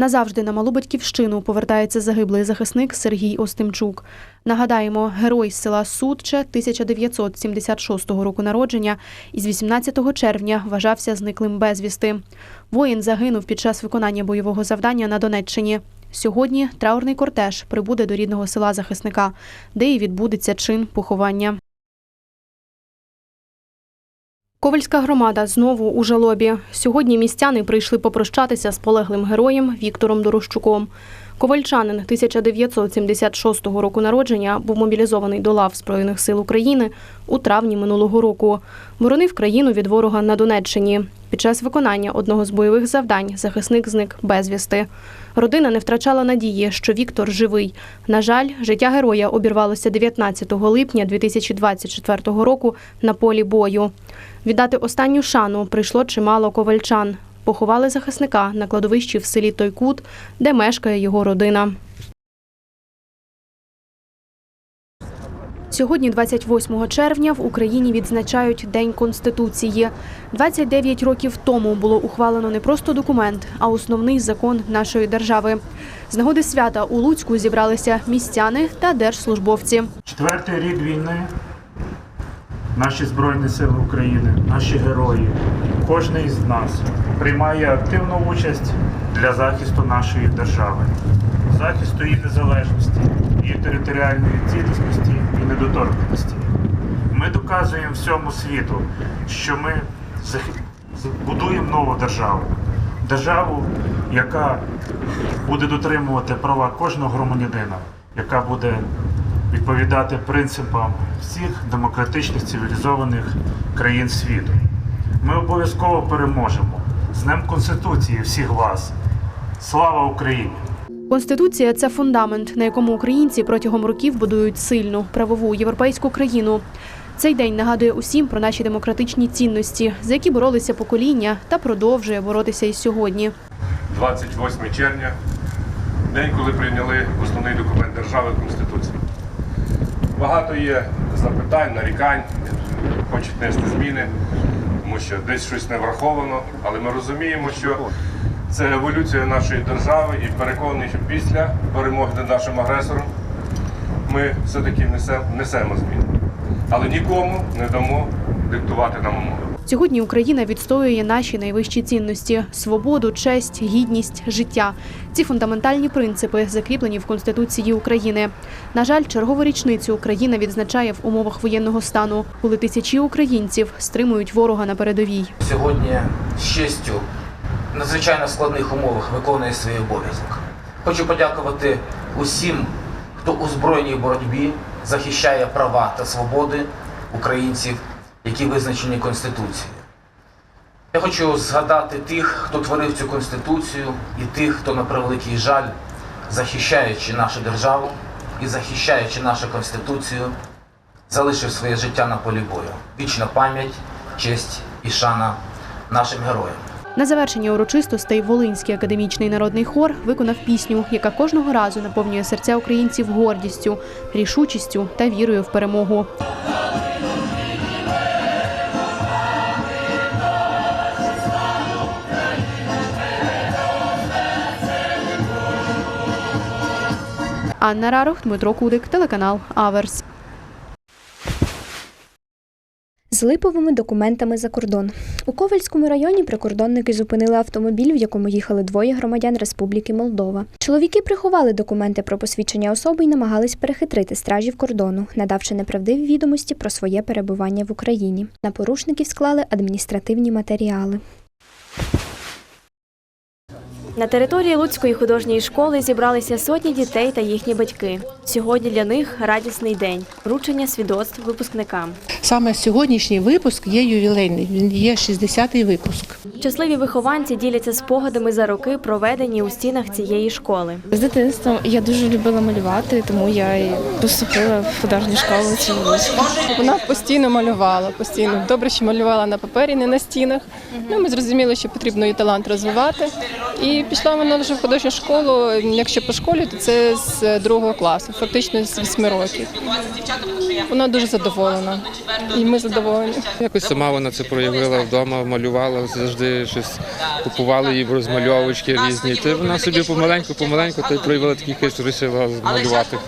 Назавжди на малу батьківщину повертається загиблий захисник Сергій Остимчук. Нагадаємо, герой з села Судче 1976 року народження і з 18 червня вважався зниклим безвісти. Воїн загинув під час виконання бойового завдання на Донеччині. Сьогодні траурний кортеж прибуде до рідного села захисника, де і відбудеться чин поховання. Ковальська громада знову у жалобі. Сьогодні містяни прийшли попрощатися з полеглим героєм Віктором Дорощуком. Ковальчанин 1976 року народження був мобілізований до лав Збройних сил України у травні минулого року. Боронив країну від ворога на Донеччині. Під час виконання одного з бойових завдань захисник зник безвісти. Родина не втрачала надії, що Віктор живий. На жаль, життя героя обірвалося 19 липня 2024 року на полі бою. Віддати останню шану прийшло чимало ковальчан. Поховали захисника на кладовищі в селі Тойкут, де мешкає його родина. Сьогодні, 28 червня, в Україні відзначають День Конституції. 29 років тому було ухвалено не просто документ, а основний закон нашої держави. З нагоди свята у Луцьку зібралися містяни та держслужбовці. Четвертий рік війни. Наші Збройні Сили України, наші герої, кожен із нас приймає активну участь для захисту нашої держави, захисту її незалежності, її територіальної цілісності і недоторканості. Ми доказуємо всьому світу, що ми будуємо нову державу. Державу, яка буде дотримувати права кожного громадянина, яка буде відповідати принципам всіх демократичних цивілізованих країн світу. Ми обов'язково переможемо. З Днем Конституції всіх вас. Слава Україні! Конституція це фундамент, на якому українці протягом років будують сильну правову європейську країну. Цей день нагадує усім про наші демократичні цінності, за які боролися покоління та продовжує боротися і сьогодні. 28 червня, день, коли прийняли основний документ держави Конституцію. Багато є запитань, нарікань, хочуть нести зміни, тому що десь щось не враховано, але ми розуміємо, що це еволюція нашої держави і переконаний, що після перемоги над нашим агресором ми все-таки несемо, зміни. Але нікому не дамо диктувати нам умови. Сьогодні Україна відстоює наші найвищі цінності: свободу, честь, гідність, життя. Ці фундаментальні принципи закріплені в Конституції України. На жаль, чергову річницю Україна відзначає в умовах воєнного стану, коли тисячі українців стримують ворога на передовій. сьогодні з честю надзвичайно складних умовах виконує свій обов'язок. Хочу подякувати усім, хто у збройній боротьбі захищає права та свободи українців, які визначені Конституцією. Я хочу згадати тих, хто творив цю конституцію, і тих, хто на превеликий жаль, захищаючи нашу державу і захищаючи нашу конституцію, залишив своє життя на полі бою. Вічна пам'ять, честь і шана нашим героям. На завершення урочистостей Волинський академічний народний хор виконав пісню, яка кожного разу наповнює серця українців гордістю, рішучістю та вірою в перемогу. Анна Рарох, Дмитро Кудик, телеканал Аверс. З липовими документами за кордон у Ковальському районі прикордонники зупинили автомобіль, в якому їхали двоє громадян Республіки Молдова. Чоловіки приховали документи про посвідчення особи і намагались перехитрити стражів кордону, надавши неправдиві відомості про своє перебування в Україні. На порушників склали адміністративні матеріали. На території Луцької художньої школи зібралися сотні дітей та їхні батьки. Сьогодні для них радісний день вручення свідоцтв випускникам. Саме сьогоднішній випуск є ювілейний. Він є 60-й випуск. Щасливі вихованці діляться спогадами за роки, проведені у стінах цієї школи. З дитинства я дуже любила малювати, тому я і поступила в художню школу Вона постійно малювала, постійно добре, що малювала на папері, не на стінах. Ну, ми зрозуміли, що потрібно її талант розвивати. І пішла вона вже в художню школу. Якщо по школі, то це з другого класу, фактично з восьми років. Вона дуже задоволена. І ми задоволені. Якось сама вона це проявила вдома, малювала, завжди щось купували їй розмальовочки різні. Ти вона собі помаленьку, помаленьку то й проявила такий хист, вирішила малювати.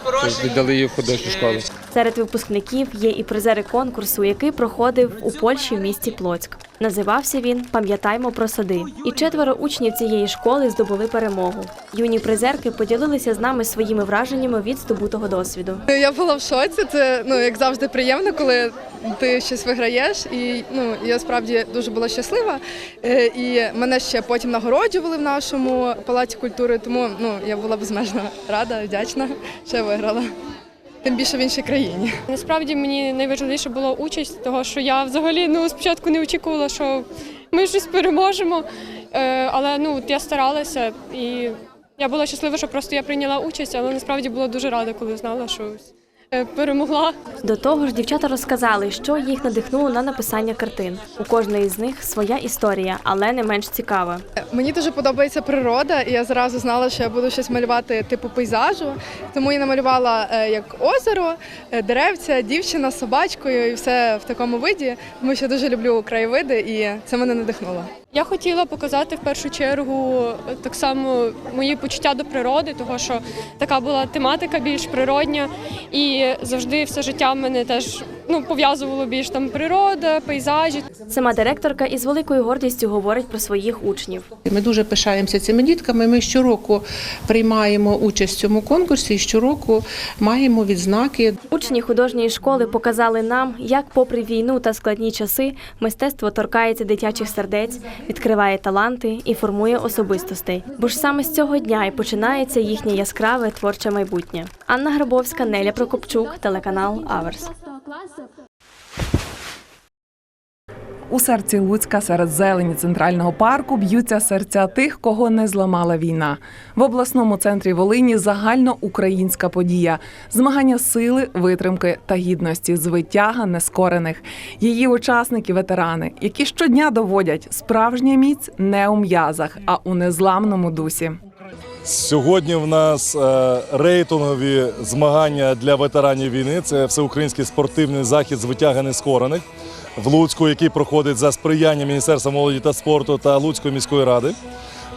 Віддали її в художню школу. Серед випускників є і призери конкурсу, який проходив у Польщі в місті Плоцьк. Називався він Пам'ятаймо про сади. І четверо учнів цієї школи здобули перемогу. Юні призерки поділилися з нами своїми враженнями від здобутого досвіду. Я була в шоці. Це ну як завжди приємно, коли ти щось виграєш. І ну я справді дуже була щаслива. Е, І мене ще потім нагороджували в нашому палаці культури. Тому ну я була безмежно рада, вдячна, що виграла. Тим більше в іншій країні. Насправді мені найважливіше було участь, того що я взагалі ну спочатку не очікувала, що ми щось переможемо. Е, але ну от я старалася і я була щаслива, що просто я прийняла участь, але насправді була дуже рада, коли знала, що перемогла. До того ж, дівчата розказали, що їх надихнуло на написання картин. У кожної з них своя історія, але не менш цікава. Мені дуже подобається природа, і я зразу знала, що я буду щось малювати типу пейзажу. Тому я намалювала е, як озеро, е, деревця, дівчина з собачкою і все в такому виді. Тому що я дуже люблю краєвиди, і це мене надихнуло. Я хотіла показати в першу чергу е, так само мої почуття до природи, того що така була тематика більш природня, і завжди все життя в мене теж ну пов'язувало більш там природа, пейзажі. Сама директорка із великою гордістю говорить про своїх учнів. Ми дуже пишаємося цими дітками. Ми щороку приймаємо участь в цьому конкурсі і щороку маємо відзнаки. Учні художньої школи показали нам, як, попри війну та складні часи, мистецтво торкається дитячих сердець, відкриває таланти і формує особистостей. Бо ж саме з цього дня і починається їхнє яскраве творче майбутнє. Анна Грабовська, Неля Прокопчук, телеканал Аверс. У серці Луцька серед зелені центрального парку б'ються серця тих, кого не зламала війна. В обласному центрі Волині загальноукраїнська подія, змагання сили, витримки та гідності, звитяга нескорених. Її учасники ветерани, які щодня доводять справжня міць не у м'язах, а у незламному дусі. Сьогодні в нас е, рейтингові змагання для ветеранів війни. Це всеукраїнський спортивний захід з витяга нескорених в Луцьку, який проходить за сприяння Міністерства молоді та спорту та Луцької міської ради.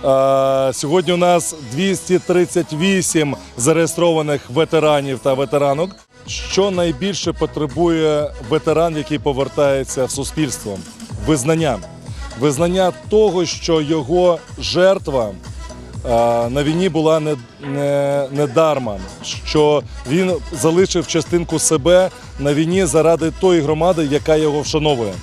Е, Сьогодні у нас 238 зареєстрованих ветеранів та ветеранок. Що найбільше потребує ветеран, який повертається в суспільство? Визнання. Визнання того, що його жертва на війні була не, не, не дарма, що він залишив частинку себе на війні заради тої громади, яка його вшановує.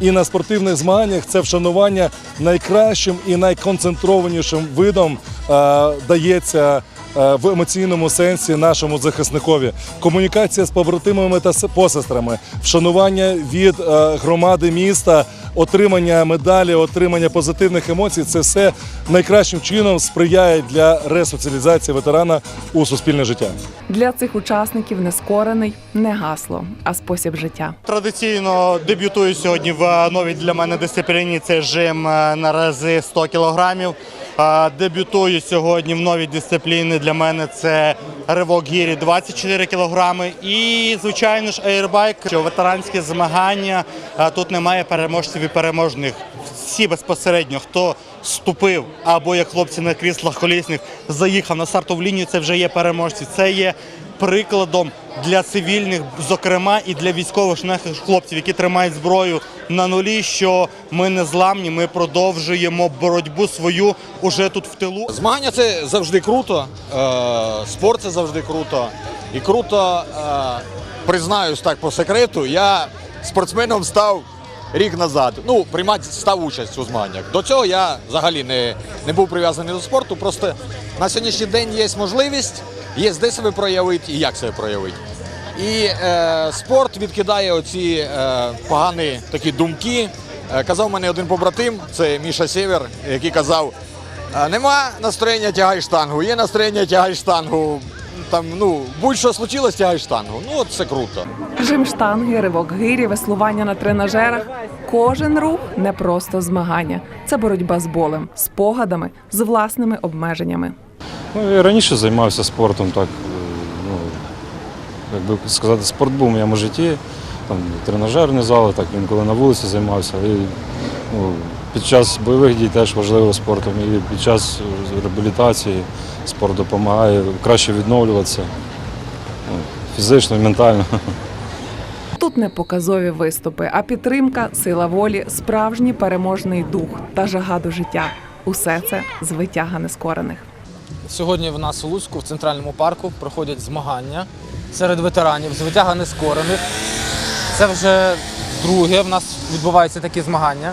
І на спортивних змаганнях це вшанування найкращим і найконцентрованішим видом а, дається в емоційному сенсі нашому захисникові. Комунікація з побратимами та с- посестрами, вшанування від громади міста, отримання медалі, отримання позитивних емоцій це все найкращим чином сприяє для ресоціалізації ветерана у суспільне життя. Для цих учасників нескорений не гасло, а спосіб життя. Традиційно дебютую сьогодні в новій для мене дисципліні. Це жим е, на рази 100 кілограмів. Дебютую сьогодні в новій дисципліні. Для мене це ривок гірі 24 кілограми. І, звичайно ж, ейрбайк, що ветеранські змагання. Тут немає переможців і переможних. Всі безпосередньо, хто ступив або як хлопці на кріслах колісних, заїхав на стартову лінію, це вже є переможці. Це є прикладом для цивільних, зокрема і для військових наших хлопців, які тримають зброю на нулі, що ми не зламні, ми продовжуємо боротьбу свою уже тут в тилу. Змагання це завжди круто, е, спорт це завжди круто. І круто, е, признаюсь так по секрету, я спортсменом став рік назад. Ну, приймати став участь у змаганнях. До цього я взагалі не, не був прив'язаний до спорту. Просто на сьогоднішній день є можливість, є де себе проявити і як себе проявити. І е, спорт відкидає оці е, погані такі думки. Е, казав мене один побратим, це Міша Сєвер, який казав: нема настроєння тягай штангу, є настроєння тягай штангу. Там, ну, будь-що случилось, тягай штангу. Ну, от це круто. Жим штанги, ривок гирі, веслування на тренажерах. Кожен рух не просто змагання, це боротьба з болем, спогадами, з власними обмеженнями. Ну, я раніше займався спортом, так, ну, як би сказати, спорт був у моєму житті. Там тренажерні зали, так інколи на вулиці займався. І, ну, під час бойових дій теж важливо спортом. І під час реабілітації спорт допомагає краще відновлюватися ну, фізично і ментально. Тут не показові виступи, а підтримка, сила волі, справжній переможний дух та жага до життя. Усе це з витяга нескорених. Сьогодні в нас у Луцьку в центральному парку проходять змагання серед ветеранів з витяга нескорених. Це вже друге в нас відбуваються такі змагання.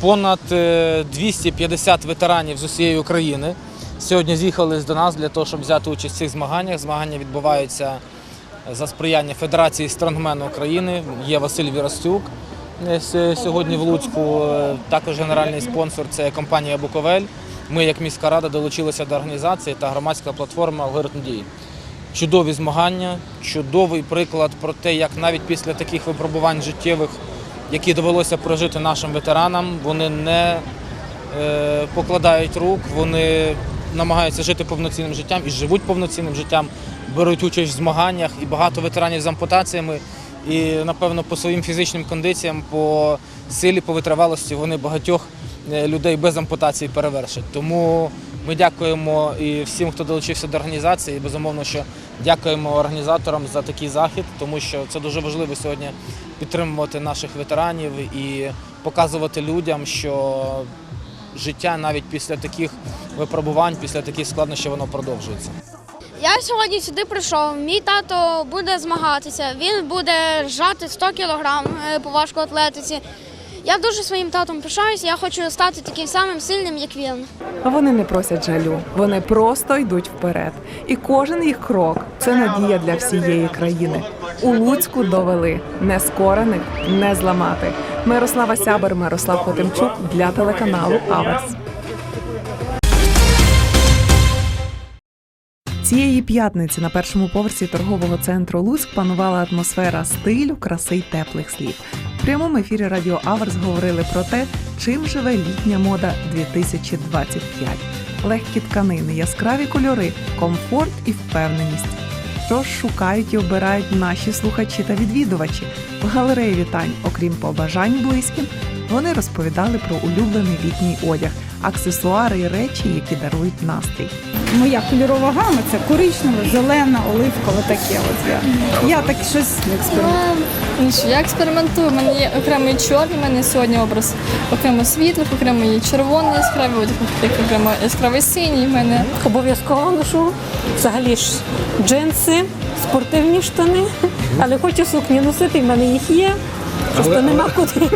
Понад е, 250 ветеранів з усієї України сьогодні з'їхали до нас для того, щоб взяти участь в цих змаганнях. Змагання відбуваються за сприяння Федерації стронгмену України. Є Василь Вірастюк е, сьогодні в Луцьку. Е, Також генеральний спонсор це компанія Буковель. Ми, як міська рада, долучилися до організації та громадська платформа Алгоритм дії. Чудові змагання, чудовий приклад про те, як навіть після таких випробувань життєвих, які довелося прожити нашим ветеранам, вони не е, покладають рук, вони намагаються жити повноцінним життям і живуть повноцінним життям, беруть участь в змаганнях і багато ветеранів з ампутаціями. І, напевно, по своїм фізичним кондиціям, по силі, по витривалості вони багатьох е, людей без ампутації перевершать. Тому ми дякуємо і всім, хто долучився до організації. І безумовно, що дякуємо організаторам за такий захід, тому що це дуже важливо сьогодні підтримувати наших ветеранів і показувати людям, що життя навіть після таких випробувань, після таких складнощів, воно продовжується. Я сьогодні сюди прийшов. Мій тато буде змагатися. Він буде жати 100 кг по важкоатлетиці. Я дуже своїм татом пишаюся. Я хочу стати таким самим сильним, як він. Вони не просять жалю, вони просто йдуть вперед. І кожен їх крок це надія для всієї країни. У Луцьку довели нескорених не зламати. Мирослава Сябер, Мирослав Хотимчук для телеканалу Аверс. Цієї п'ятниці на першому поверсі торгового центру Луцьк панувала атмосфера стилю, краси й теплих слів. В прямому ефірі Радіо Аверс говорили про те, чим живе літня мода 2025. Легкі тканини, яскраві кольори, комфорт і впевненість. Що ж шукають і обирають наші слухачі та відвідувачі. В галереї вітань, окрім побажань близьким, вони розповідали про улюблений літній одяг, аксесуари і речі, які дарують настрій. Моя кольорова гама це коричнева, зелена, оливкова, таке. От я. я так щось експериментую. Ну що, я експериментую. У мене є окремий чорний, у мене сьогодні образ окремо світлих, окремо є червоний яскравий, одяг, окремо яскравий синій. У мене Обов'язково ношу взагалі ж джинси, спортивні штани, але хочу сукні носити, в мене їх є. Просто нема куди.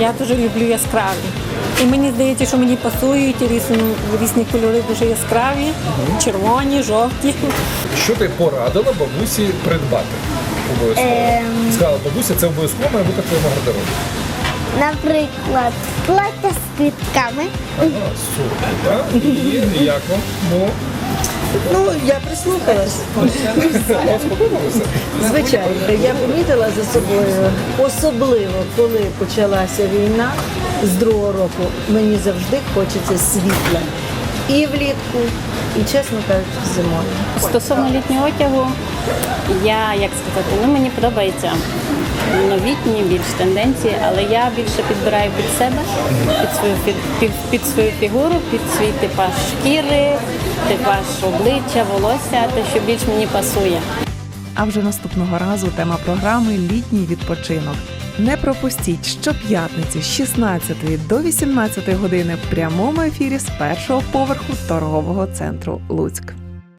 Я дуже люблю яскраві. І мені здається, що мені пасують різні, різні кольори дуже яскраві, червоні, жовті. Що ти порадила бабусі придбати? Обов'язково. Ем. Сказала, бабуся, це обов'язково має бути в твоєму гардеробі. Наприклад, плаття з квітками. Ага, супер. так? І як вам? Ну, Ну, я прислухалась. вам сподобалося? Звичайно, я помітила за собою, особливо коли почалася війна з другого року, мені завжди хочеться світла. І влітку, і, чесно кажучи, зимою. Стосовно літнього одягу, я як сказати, ну мені подобається новітні більш тенденції, але я більше підбираю під себе, під свою під, під, під свою фігуру, під свій типаж шкіри, типаж обличчя, волосся, те, що більш мені пасує. А вже наступного разу тема програми Літній відпочинок. Не пропустіть щоп'ятниці з 16 до 18 години в прямому ефірі з першого поверху торгового центру Луцьк.